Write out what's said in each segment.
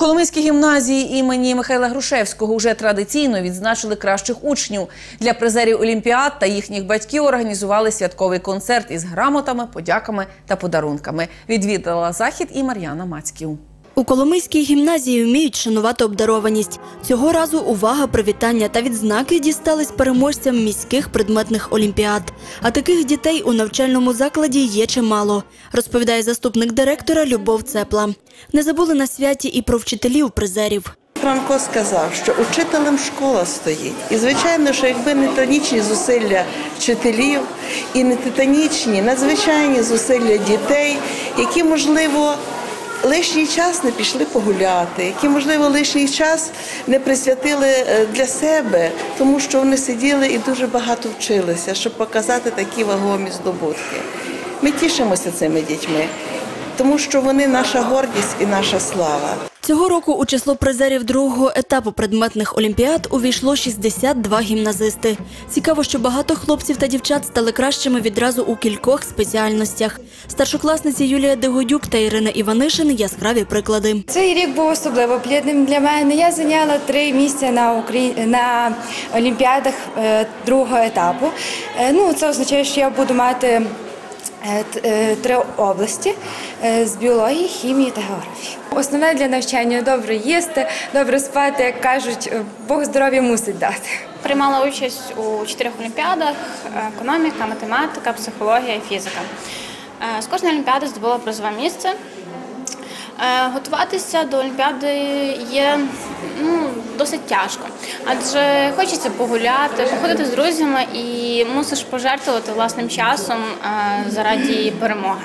Коломийській гімназії імені Михайла Грушевського вже традиційно відзначили кращих учнів. Для призерів Олімпіад та їхніх батьків організували святковий концерт із грамотами, подяками та подарунками. Відвідала захід і Мар'яна Мацьків. У Коломийській гімназії вміють шанувати обдарованість. Цього разу увага, привітання та відзнаки дістались переможцям міських предметних олімпіад. А таких дітей у навчальному закладі є чимало, розповідає заступник директора Любов Цепла. Не забули на святі і про вчителів призерів. Франко сказав, що учителем школа стоїть. І звичайно, що якби не титанічні зусилля вчителів і не титанічні, надзвичайні зусилля дітей, які, можливо, лишній час не пішли погуляти, які, можливо, лишній час не присвятили е, для себе, тому що вони сиділи і дуже багато вчилися, щоб показати такі вагомі здобутки. Ми тішимося цими дітьми, тому що вони наша гордість і наша слава. Цього року у число призерів другого етапу предметних олімпіад увійшло 62 гімназисти. Цікаво, що багато хлопців та дівчат стали кращими відразу у кількох спеціальностях. Старшокласниці Юлія Дегодюк та Ірина Іванишин яскраві приклади. Цей рік був особливо плідним для мене. Я зайняла три місця на Украї... на олімпіадах е, другого етапу. Е, Ну, це означає, що я буду мати три області е, з біології, хімії та географії. Основне для навчання добре їсти, добре спати, як кажуть, е, Бог здоров'я мусить дати. Приймала участь у чотирьох олімпіадах: економіка, математика, психологія і фізика. Е, З кожної олімпіади здобула призове місце. Е, Готуватися до олімпіади є ну, досить тяжко, адже хочеться погуляти, походити з друзями і мусиш пожертвувати власним часом е, заради перемоги.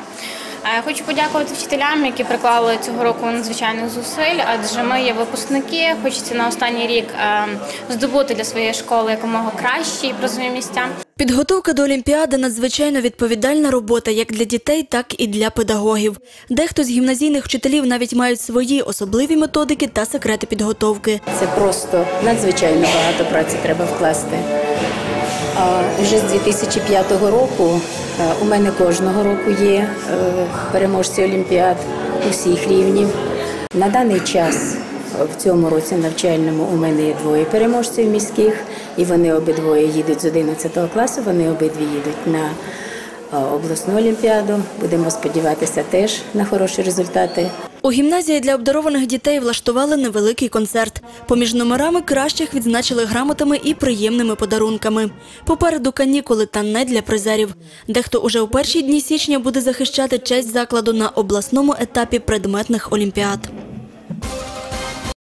Е, Хочу подякувати вчителям, які приклали цього року надзвичайних зусиль, адже ми є випускники. Хочеться на останній рік е, здобути для своєї школи якомога кращі призові місця. Підготовка до Олімпіади надзвичайно відповідальна робота як для дітей, так і для педагогів. Дехто з гімназійних вчителів навіть мають свої особливі методики та секрети підготовки. Це просто надзвичайно багато праці треба вкласти. Вже з 2005 року у мене кожного року є е, переможці олімпіад усіх рівнів. На даний час в цьому році навчальному у мене є двоє переможців міських, і вони обидвоє їдуть з 11 класу. Вони обидві їдуть на е, обласну олімпіаду. Будемо сподіватися теж на хороші результати. У гімназії для обдарованих дітей влаштували невеликий концерт. Поміж номерами кращих відзначили грамотами і приємними подарунками. Попереду канікули та не для призерів. Дехто уже у перші дні січня буде захищати честь закладу на обласному етапі предметних олімпіад.